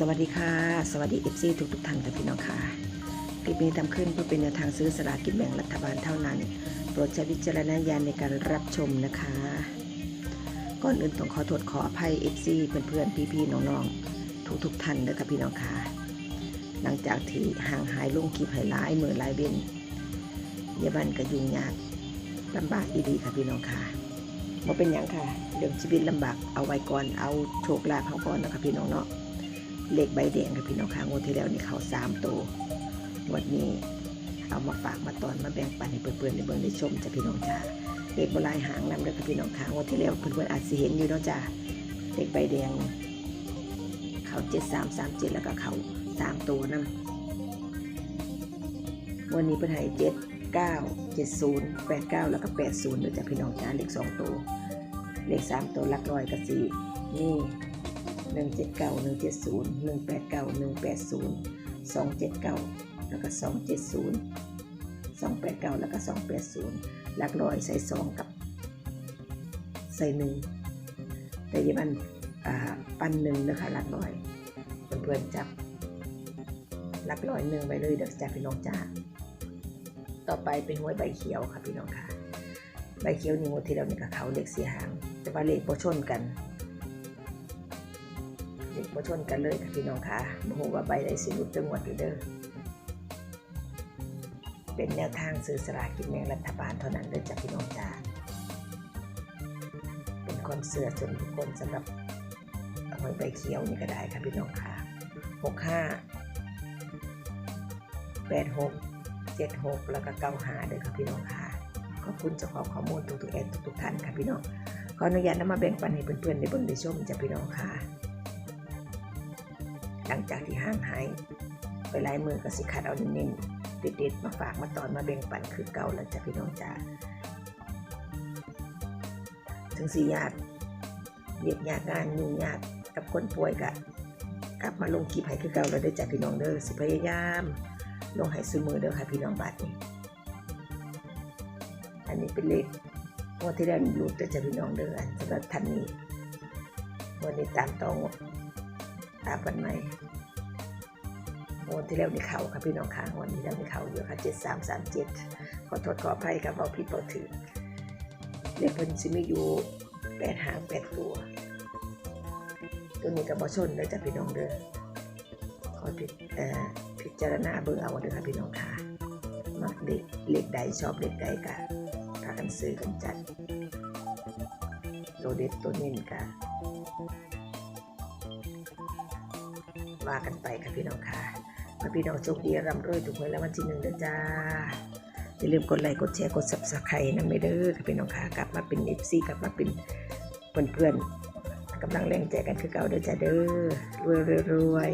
สวัสดีค่ะ สวัสดีเอฟซีทุกทุกๆท่านค่ะพี่น้องค่ะ คลิปนี้ทำขึ้นเพื่อเป็นแนวทางซื้อสลากกินแบ่งรัฐบาลเท่านั้น โปรดใช้วิจารณญาณในการรับชมนะคะ ก่อนอื่นต้องขอโทษขออภัยเอฟซีเพื่อนๆพี่ๆน้องๆทุกทุกๆท่านเลยค่ะพี่น้องค่ะ หลังจากที่ห่างหายลงคลิปให้หลายมือหลายเว้นเยาบันก็ยุ่งยากลำบากอีดีค่ะพี่น้องค่ะบ่เป็นหยังค่ะเรื่องชีวิตลำบากเอาไว้ก่อนเอาโชคลาภเขาก่อนนะคะพี่น้องเนาะ เลขใบแดงค่ะพี่น้องค่ะงวดที่แล้วนี่เขาสามตัวงวดนี้เอามาฝากมาตอนมาแบ่งปันให้เพื่อนๆในเบื้องได้ชมจ้ะพี่น้องจ้าเลขบลายหางนำเลยค่ะพี่น้องค่ะงวดที่แล้วเพื่อนๆอาจจะเห็นอยู่เนาะจ้าเลขใบแดงเขาเจ็ดสามสามเจ็ดแล้วก็เขาสามตัวนำวันนี้เพื่อนให้เจ็ดเก้าเจ็ดศูนย์แปดเก้าแล้วก็แปดศูนย์เลยจ้ะพี่น้องจ้าเลขสองตัวเลขสามตัวลักร้อยกับสี่นี่ หนึ่งเจ็ดเก้าหนึ่งเจ็ดศูนย์หนึ่งแปดเก้าหนึ่งแปดศูนย์สองเจ็ดเก้าแล้วก็สองเจ็ดศูนย์สองแปดเก้าแล้วก็สองแปดศูนย์หลักร้อยใส่สองกับใส่หนึ่งแต่ยี่มันปันหนึ่งนะคะหลักร้อยเพื่อนๆจับหลักร้อยหนึ่งไปเลยเดี๋ยวจะพี่น้องจ้าต่อไปเป็นหวยใบเขียวค่ะพี่น้องค่ะ ใบเขียวนี่หมดที่เราเนี่ยกับเขาเลขเสียหาง แต่ว่าเลขโปชนกัน เด็กมาชนกันเลยค่ะพี่น้องค่ะโมโหว่าใบใดสิรุดจังหวัดอยู่เด้อเป็นแนวทางซื้อสลากกินแบ่งรัฐบาลเท่านั้นเด้อจ้ะพี่น้องจ้าเป็นคนเสือจนทุกคนสำหรับหอยใบเขียวนี่ก็ได้ค่ะพี่น้องค่ะหกห้าแปดหกเจ็ดหกแล้วก็เก้าหาเด้อค่ะพี่น้องค่ะขอบคุณเจ้าของข้อมูลทุกๆแอดทุกๆท่านค่ะพี่น้องขออนุญาตนำมาแบ่งปันให้เพื่อนๆได้เบิ่งได้ชมจ้ะพี่น้องค่ะ หลังจากที่ห่างหายไปหลายมือก็สิคัดเอาเน้นๆเด็ดๆมาฝากมาตอนมาแบ่งปันคือเก่าแล้วจ้ะพี่น้องจ้าถึงสี่ญาติเรียกญาติงานยุ่งยากกับคนป่วยกะกลับมาลงคลิปให้คือเก่าแล้วเด้จ้ะพี่น้องเด้อสิพยายาม ลงให้ซื้อมือเด้อค่ะพี่น้องบัดนี้อันนี้เป็นเลขงวดที่แล้วนี่รูดเด้อจ้ะพี่น้องเด้อสำหรับท่านนี้วันนี้ตามตอง ตามกันใหม่งวดที่แล้วนี่เขาค่ะพี่น้องค่ะงวดนี้แล้วนี่เขาอยู่ค่ะเจ็ดสามสามเจ็ดขอโทษขออภัยครับเอาผิดเอาถือเลขเพิ่นสิมีอยู่แปดหางแปดตัว ตัวนี้กับบอชนเด้อจ้ะพี่น้องเด้อขอพิอพิจารณาเบิ่งเอาเด้อค่ะพี่น้องค่ะมักเด็กเล็กใดชอบเล็กใดกะพากันซื้อกันจัดตัวเด็ดตัวเน้นกะ ว่ากันไปค่ะพี่น้องค่ะมาพี่น้องโชคดีร่ำรวยถูกหวยแล้ววันที่หนึ่งเด้อจ้าอย่าลืมกดไลค์กดแชร์กด subscribe นะไม่เด้อค่ะพี่น้องค่ะกลับมาเป็น FC กลับมาเป็นเพื่อนๆกำลังแรงใจกันคือเก่าเด้อจ้าเด้อรวยรวยรวย